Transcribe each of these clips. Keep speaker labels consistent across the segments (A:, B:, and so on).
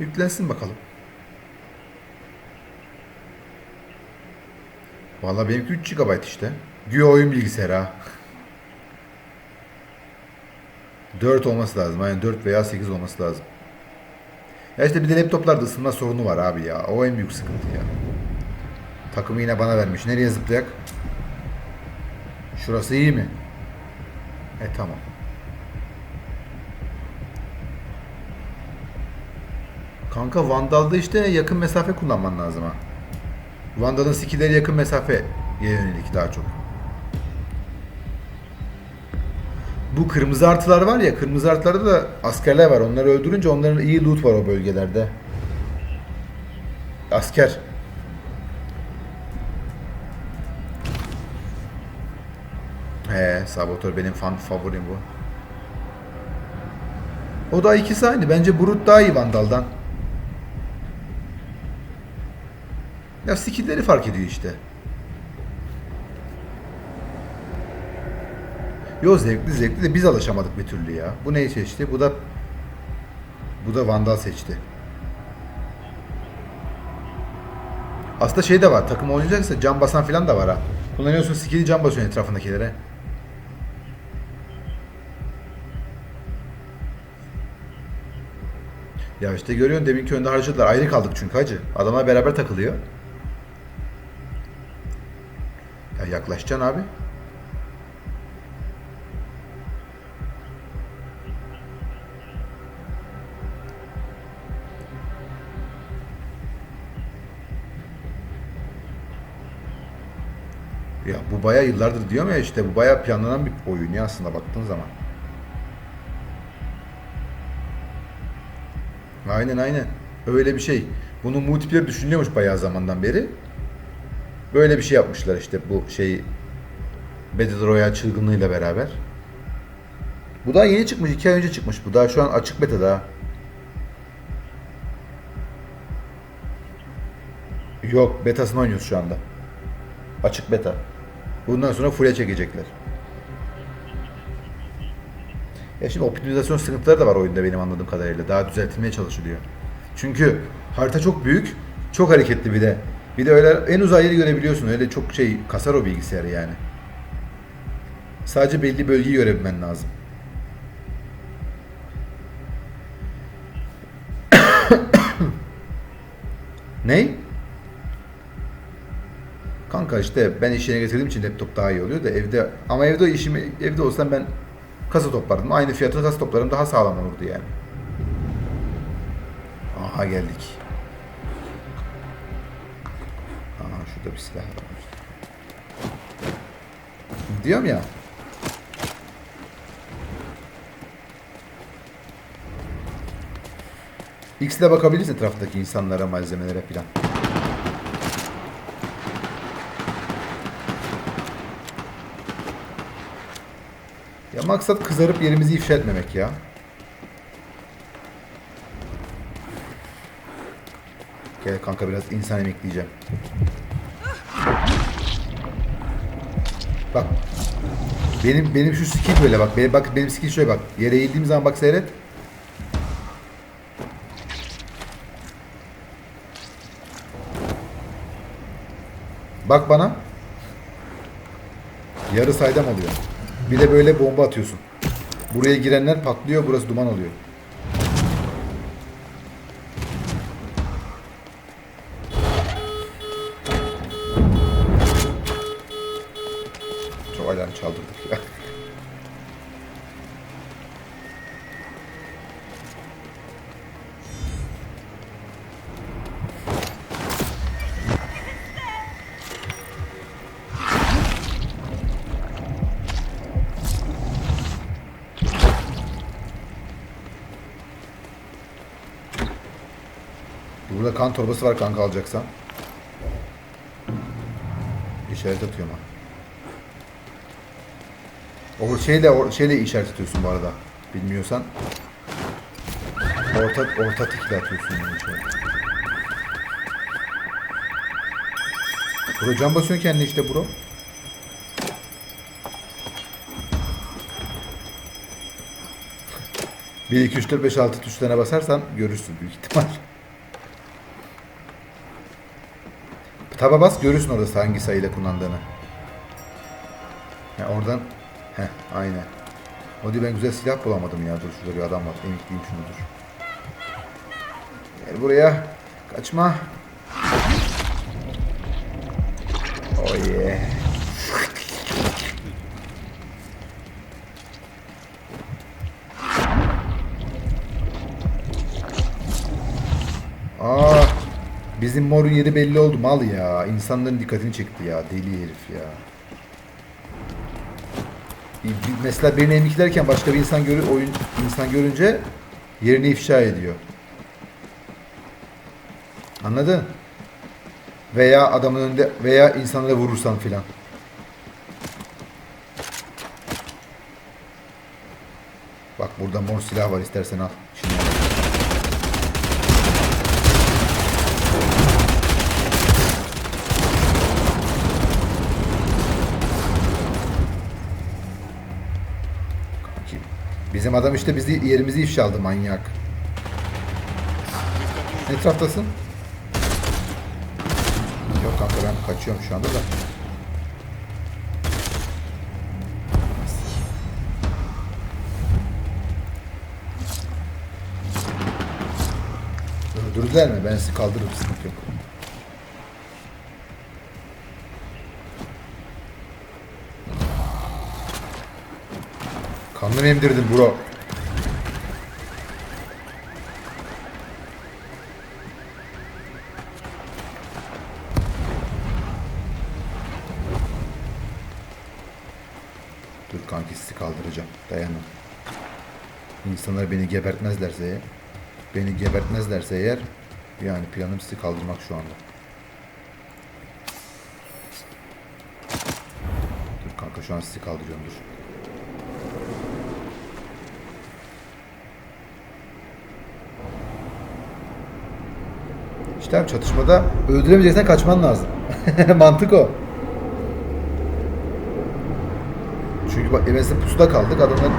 A: Yüklensin bakalım. Vallahi benimki 3 GB işte. Güya oyun bilgisayarı ha. 4 olması lazım. Aynen 4 veya 8 olması lazım. Ya işte bir de laptoplarda ısınma sorunu var abi ya. O en büyük sıkıntı ya. Takımı yine bana vermiş. Nereye zıplayak? Şurası iyi mi? E tamam. Kanka Vandal'da işte yakın mesafe kullanman lazım ha. Vandal'ın skill'leri yakın mesafeye yönelik daha çok. Bu kırmızı artılar var ya, kırmızı artılarda da askerler var. Onları öldürünce onların iyi loot var o bölgelerde. Asker. He, Saboteur benim fan favorim bu. O da ikisi aynı. Bence Brut daha iyi Vandal'dan. Ya skill'leri fark ediyor işte. Yo zevkli zevkli de biz alışamadık bir türlü ya. Bu neyi seçti? Bu da bu da Vandal seçti. Aslında şey de var. Takım oynayacaksa can basan falan da var ha. Kullanıyorsun skill'i can basıyorsun etrafındakilere. Ya işte görüyorsun deminki önde harcadılar. Ayrı kaldık çünkü hacı. Adamlar beraber takılıyor. Yaklaşacaksın abi. Ya bu baya yıllardır diyorum ya işte bu baya planlanan bir oyun ya aslında baktığın zaman. Aynen aynen. Öyle bir şey. Bunun multiplayer düşünülüyormuş bayağı zamandan beri. Böyle bir şey yapmışlar işte bu şey Battle Royale çılgınlığıyla beraber. Bu daha yeni çıkmış. iki ay önce çıkmış. Bu daha şu an açık beta daha. Yok betasını oynuyoruz şu anda. Açık beta. Bundan sonra full'e çekecekler. Ya şimdi optimizasyon sıkıntıları da var oyunda benim anladığım kadarıyla. Daha düzeltilmeye çalışılıyor. Çünkü harita çok büyük, çok hareketli bir de. Bir de öyle en uzak yeri görebiliyorsun. Öyle çok şey kasar o bilgisayarı yani. Sadece belli bölgeyi görebilmen lazım. Ney? Kanka işte ben iş yerine getirdiğim için laptop daha iyi oluyor da evde ama evde işimi evde olsam ben kasa toplardım. Aynı fiyatı kasa toplarım daha sağlam olurdu yani. Aha geldik. Şurada bir silah var. Diyorum ya. X'le bakabilirsin etraftaki insanlara, malzemelere filan. Ya maksat kızarıp yerimizi ifşa etmemek ya. Gel kanka biraz insan emekleyeceğim. Bak. Benim benim şu skill böyle bak. Benim, bak benim skill şöyle bak. Yere eğildiğim zaman bak seyret. Bak bana. Yarı saydam oluyor. Bir de böyle bomba atıyorsun. Buraya girenler patlıyor, burası duman oluyor. Burada kan torbası var kanka alacaksan. İşaret atıyorum ha. O şeyle o şeyle işaret atıyorsun bu arada. Bilmiyorsan. Orta orta tikle atıyorsun yani içeri. Bro can basıyorsun kendine işte bro. Bir, iki, üç, dört, beş, altı tuşlarına basarsan görürsün büyük ihtimal. Taba bas görürsün orada hangi sayıyla kullandığını. Ya oradan heh aynen. O diyor ben güzel silah bulamadım ya. Dur şurada bir adam var. Emikleyeyim şunu dur. Gel buraya. Kaçma. Oh yeah. Bizim morun yeri belli oldu mal ya. İnsanların dikkatini çekti ya. Deli herif ya. Mesela birini emiklerken başka bir insan görü oyun insan görünce yerini ifşa ediyor. Anladın? Veya adamın önünde veya insanlara vurursan filan. Bak burada mor silah var istersen al. Şimdi al. Kanki, Bizim adam işte bizi yerimizi ifşa aldı manyak. Etraftasın. Yok kanka ben kaçıyorum şu anda da. Öldürdüler mi? Ben sizi kaldırırım sıkıntı yok. Kanını emdirdin bro. Dur kanki sizi kaldıracağım. Dayanın. İnsanlar beni gebertmezlerse eğer, beni gebertmezlerse eğer yani planım sizi kaldırmak şu anda. Dur kanka şu an sizi kaldırıyorum dur. İşte çatışmada öldüremeyeceksen kaçman lazım. Mantık o. Çünkü bak mesela pusuda kaldık adamlar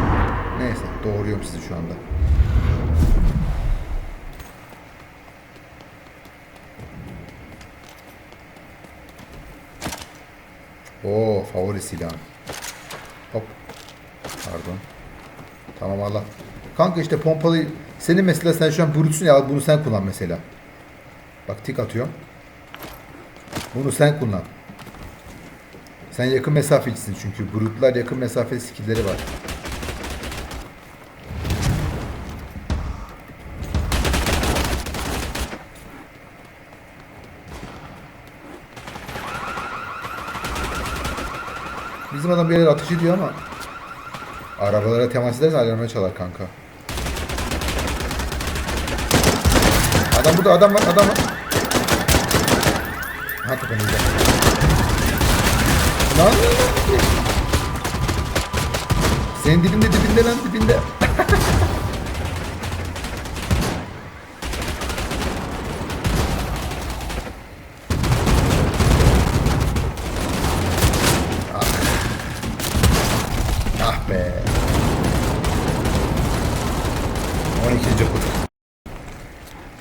A: neyse doğruyorum sizi şu anda. Oo favori silahım. Hop. Pardon. Tamam Allah. Kanka işte pompalı senin mesela sen şu an brutsun ya bunu sen kullan mesela. Bak tik atıyorum. Bunu sen kullan. Sen yakın mesafecisin çünkü. Brutlar yakın mesafe skillleri var. Bizim adam bir yere atış ediyor ama arabalara temas ederse alarmaya çalar kanka. Adam burada adam var adam var. Ha tepemizde. Lan lan lan. Senin dibinde dibinde lan dibinde.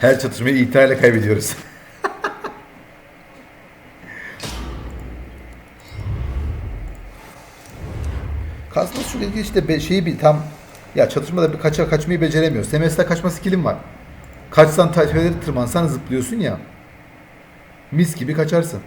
A: Her çatışmayı iptalle kaybediyoruz. Kasma sürekli işte be- şeyi bir tam ya çatışmada bir kaça kaçmayı beceremiyor. Semes'te kaçma skillin var. Kaçsan tayfeleri tırmansan zıplıyorsun ya. Mis gibi kaçarsın.